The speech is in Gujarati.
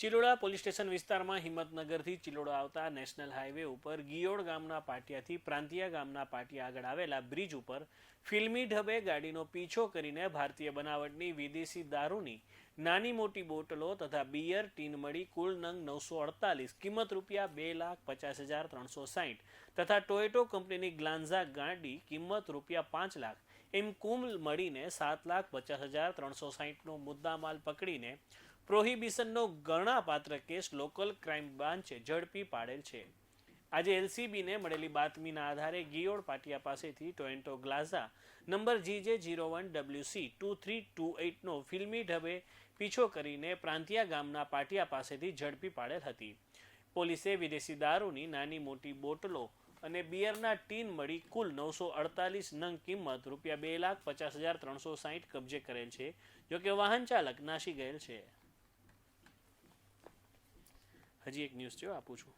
ચિલોડા પોલીસ સ્ટેશન વિસ્તારમાં હિંમતનગરથી ચિલોડા આવતા નેશનલ હાઈવે ઉપર ગિયોડ ગામના પાટિયાથી પ્રાંતિયા ગામના પાટિયા આગળ આવેલા બ્રિજ ઉપર ફિલ્મી ઢબે ગાડીનો પીછો કરીને ભારતીય બનાવટની વિદેશી દારૂની નાની મોટી બોટલો તથા બિયર, ટીન મળી કુલ નંગ નવસો અડતાલીસ, કિંમત રૂપિયા બે લાખ પચાસ હજાર ત્રણસો સાહીઠ તથા ટોયોટો કંપનીની ગ્લાન્ઝા ગાડી કિંમત રૂપિયા પાંચ લાખ, એમ કુલ મળીને સાત લાખ પચાસ હજાર ત્રણસો સાહીઠનો મુદ્દામાલ પકડીને પ્રોહિબિશનનો ગણાપાત્ર કેસ લોકલ ક્રાઇમ બ્રાન્ચે ઝડપી પાડેલ છે. આજે એલસીબીને મળેલી બાતમીના આધારે ગિયોડ પાટિયા પાસેથી ટોયન્ટો Glanza number GJ zero one W C two three two એઇટનો ફિલ્મી ઢબે પીછો કરીને પ્રાંતિયા ગામના પાટિયા પાસેથી ઝડપી પાડેલ હતી. પોલીસે વિદેશી દારૂની નાની મોટી બોટલો અને બિયરના ટીન મળી કુલ નવસો અડતાલીસ નંગ કિંમત રૂપિયા બે લાખ પચાસ હજાર ત્રણસો સાહીઠ કબજે કરેલ છે, જોકે વાહન ચાલક નાસી ગયેલ છે. હજી એક ન્યૂઝ છે આપું છું